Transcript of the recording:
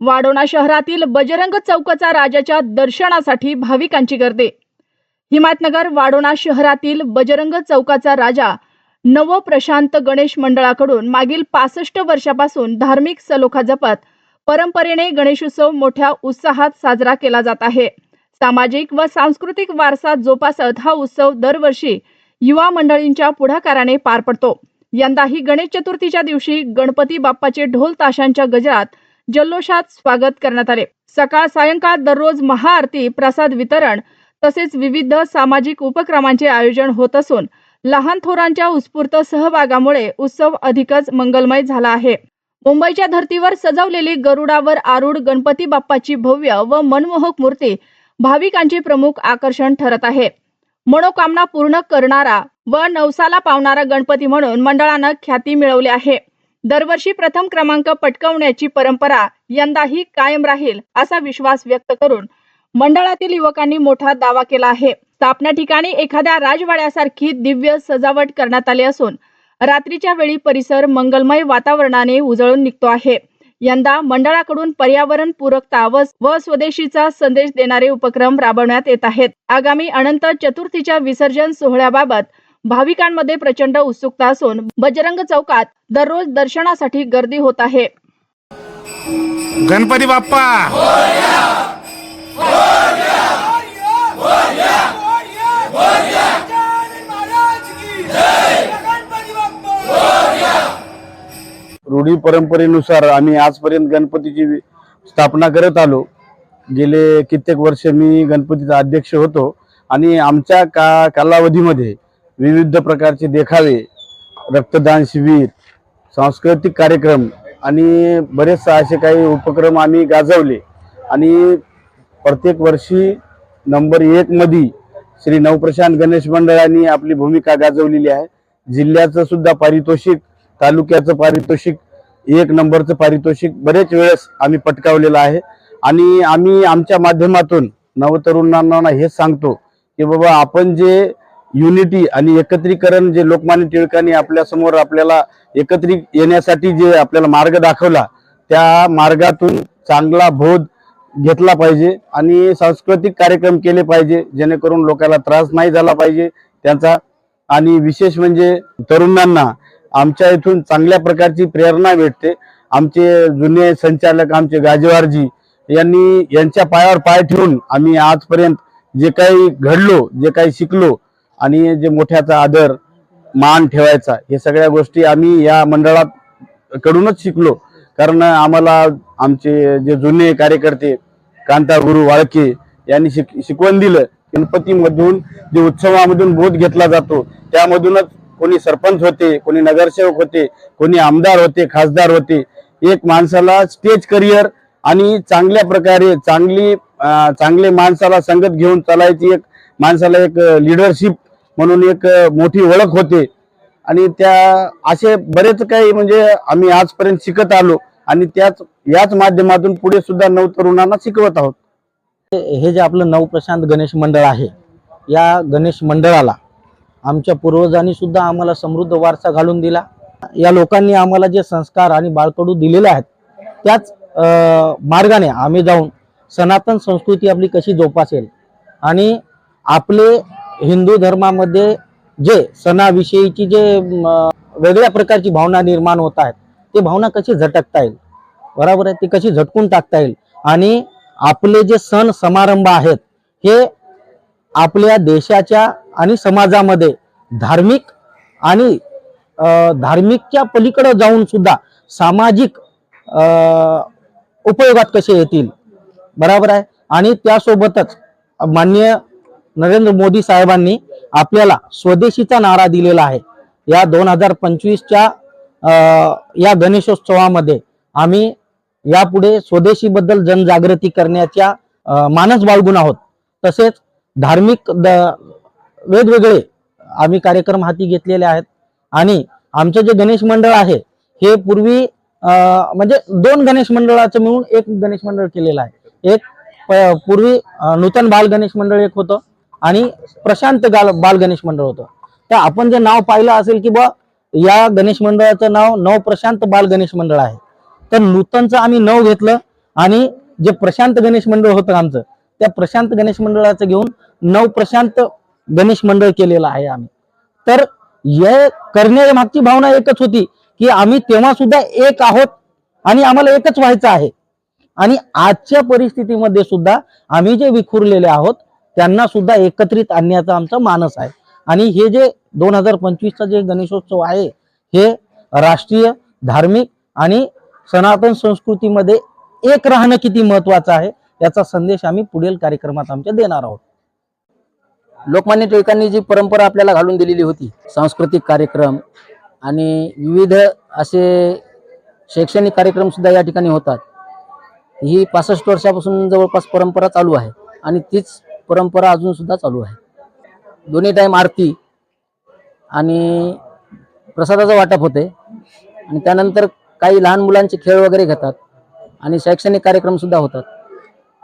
वाडोणा शहरातील बजरंग चौकाचा राजाच्या दर्शनासाठी भाविकांची गर्दी. हिमायतनगर वाडोणा शहरातील बजरंग चौकाचा राजा नव प्रशांत गणेश मंडळाकडून मागील पासष्ट वर्षापासून धार्मिक सलोखा जपत परंपरेने गणेशोत्सव मोठ्या उत्साहात साजरा केला जात आहे. सामाजिक व सांस्कृतिक वारसा जोपासत हा उत्सव दरवर्षी युवा मंडळींच्या पुढाकाराने पार पडतो. यंदाही गणेश चतुर्थीच्या दिवशी गणपती बाप्पाचे ढोल ताशांच्या गजरात जल्लोषात स्वागत करण्यात आले. सकाळ सायंकाळ दररोज महाआरती प्रसाद वितरण तसेच विविध सामाजिक उपक्रमांचे आयोजन होत असून लहान थोरांच्या उत्स्फूर्त सहभागामुळे उत्सव अधिकच मंगलमय झाला आहे. मुंबईच्या धर्तीवर सजवलेली गरुडावर आरूढ गणपती बाप्पाची भव्य व मनमोहक मूर्ती भाविकांचे प्रमुख आकर्षण ठरत आहे. मनोकामना पूर्ण करणारा व नवसाला पावणारा गणपती म्हणून मंडळानं ख्याती मिळवली आहे. दरवर्षी प्रथम क्रमांक पटकवण्याची परंपरा यंदाही कायम राहील असा विश्वास व्यक्त करून मंडळातील युवकांनी मोठा दावा केला आहे. स्थापना ठिकाणी एखाद्या राजवाड्यासारखी दिव्य सजावट करण्यात आली असून रात्रीच्या वेळी परिसर मंगलमय वातावरणाने उजळून निघतो आहे. यंदा मंडळाकडून पर्यावरण पूरकता व व स्वदेशीचा संदेश देणारे उपक्रम राबवण्यात येत आहेत. आगामी अनंत चतुर्थीच्या विसर्जन सोहळ्याबाबत भाविकांमध्ये प्रचंड उत्सुकता असून बजरंग चौकात दररोज दर्शनासाठी गर्दी होत आहे. गणपती बाप्पा! रूढी परंपरेनुसार आम्ही आजपर्यंत गणपतीची स्थापना करत आलो. गेले कित्येक वर्ष मी गणपतीचा अध्यक्ष होतो आणि आमच्या का कालावधीमध्ये विविध प्रकारचे देखावे रक्तदान शिबिर सांस्कृतिक कार्यक्रम आणि बरेचसे असे काही उपक्रम आम्ही गाजवले. आणि प्रत्येक वर्षी नंबर एकमध्ये श्री नवप्रशांत गणेश मंडळाने आपली भूमिका गाजवलेली आहे. जिल्ह्याचं सुद्धा पारितोषिक तालुक्याचं पारितोषिक एक नंबरचं पारितोषिक बरेच वेळेस आम्ही पटकावलेलं आहे. आणि आम्ही आमच्या माध्यमातून नवतरुणांना हेच सांगतो की बाबा आपण जे युनिटी आणि एकत्रीकरण जे लोकमान्य टिळकांनी आपल्यासमोर आपल्याला एकत्रित येण्यासाठी जे आपल्याला मार्ग दाखवला त्या मार्गातून चांगला बोध घेतला पाहिजे आणि सांस्कृतिक कार्यक्रम केले पाहिजे जेणेकरून लोकांना त्रास नाही झाला पाहिजे त्यांचा. आणि विशेष म्हणजे तरुणांना आमच्या इथून चांगल्या प्रकारची प्रेरणा भेटते. आमचे जुने संचालक आमचे गाजेवारजी यांनी यांच्या पायावर पाय ठेवून आम्ही आजपर्यंत जे काही घडलो जे काही शिकलो आणि जे मोठ्याचा आदर मान ठेवायचा हे सगळ्या गोष्टी आम्ही या मंडळात कडूनच शिकलो. कारण आम्हाला आमचे जे जुने कार्यकर्ते कांता गुरु वाळके यांनी शिक शिकवण दिलं गणपतीमधून जे उत्सवामधून बोध घेतला जातो त्यामधूनच कोणी सरपंच होते कोणी नगरसेवक होते कोणी आमदार होते खासदार होते. एक माणसाला स्टेज करिअर आणि चांगल्या प्रकारे चांगली चांगले माणसाला संगत घेऊन चालायची एक माणसाला एक लिडरशिप म्हणून एक मोठी ओळख होते. आणि त्या असे बरेच काही म्हणजे आम्ही आजपर्यंत शिकत आलो आणि त्याच याच माध्यमातून पुढे सुद्धा नवतरुणांना शिकवत आहोत. हे जे आपलं नवप्रशांत गणेश मंडळ आहे या गणेश मंडळाला आमच्या पूर्वजांनी सुद्धा आम्हाला समृद्ध वारसा घालून दिला. या लोकांनी आम्हाला जे संस्कार आणि बाळकडू दिलेले आहेत त्याच मार्गाने आम्ही जाऊन सनातन संस्कृती आपली कशी जोपासेल आणि आपले हिंदू धर्मामध्ये जे सणाविषयीची जे वेगळ्या प्रकारची भावना निर्माण होत आहेत ते भावना कशी झटकता येईल? बरोबर आहे? ती कशी झटकून टाकता येईल? आणि आपले जे सण समारंभ आहेत हे आपल्या देशाच्या आणि समाजामध्ये धार्मिक आणि धार्मिकच्या पलीकडे जाऊन सुद्धा सामाजिक उपयोगात कसे येतील? बरोबर आहे? आणि त्यासोबतच माननीय नरेंद्र मोदी साहेबांनी आपल्याला स्वदेशीचा नारा दिलेला आहे. या दोन हजार पंचवीसच्या या गणेशोत्सवामध्ये आम्ही यापुढे स्वदेशीबद्दल जनजागृती करण्याच्या मानस बाळगून आहोत. तसेच धार्मिक द- वेगवेगळे आम्ही कार्यक्रम हाती घेतलेले आहेत. आणि आमचं जे गणेश मंडळ आहे हे पूर्वी म्हणजे दोन गणेश मंडळाचं मिळून एक गणेश मंडळ केलेलं आहे. एक प- पूर्वी नूतन बाल गणेश मंडळ एक होतं. आणि प्रशांत गाल बाल गणेश मंडळ होतं. तर आपण जे नाव पाहिलं असेल की बा या गणेश मंडळाचं नाव नव प्रशांत बाल गणेश मंडळ आहे. तर नूतनचं आम्ही नव घेतलं आणि जे प्रशांत गणेश मंडळ होतं आमचं त्या प्रशांत गणेश मंडळाचं घेऊन नव प्रशांत गणेश मंडळ केलेलं आहे आम्ही. तर हे करण्याच्या मागची भावना एकच होती की आम्ही तेव्हा सुद्धा एक आहोत आणि आम्हाला एकच व्हायचं आहे. आणि आजच्या परिस्थितीमध्ये सुद्धा आम्ही जे विखुरलेले आहोत त्यांना सुद्धा एकत्रित आणण्याचा आमचा मानस आहे. आणि हे जे दोन हजार पंचवीसचा जे गणेशोत्सव आहे हे राष्ट्रीय धार्मिक आणि सनातन संस्कृतीमध्ये एक राहणं किती महत्वाचं आहे याचा संदेश आम्ही पुढील कार्यक्रमात आमच्या देणार आहोत. लोकमान्य टिळकांनी जी परंपरा आपल्याला घालून दिलेली होती सांस्कृतिक कार्यक्रम आणि विविध असे शैक्षणिक कार्यक्रम सुद्धा या ठिकाणी होतात. ही पासष्ट वर्षापासून जवळपास परंपरा चालू आहे आणि तीच परंपरा अजून सुद्धा चालू आहे. दोन्ही टाईम आरती आणि प्रसादाचं वाटप होते. आणि त्यानंतर काही लहान मुलांचे खेळ वगैरे घेतात आणि शैक्षणिक कार्यक्रम सुद्धा होतात.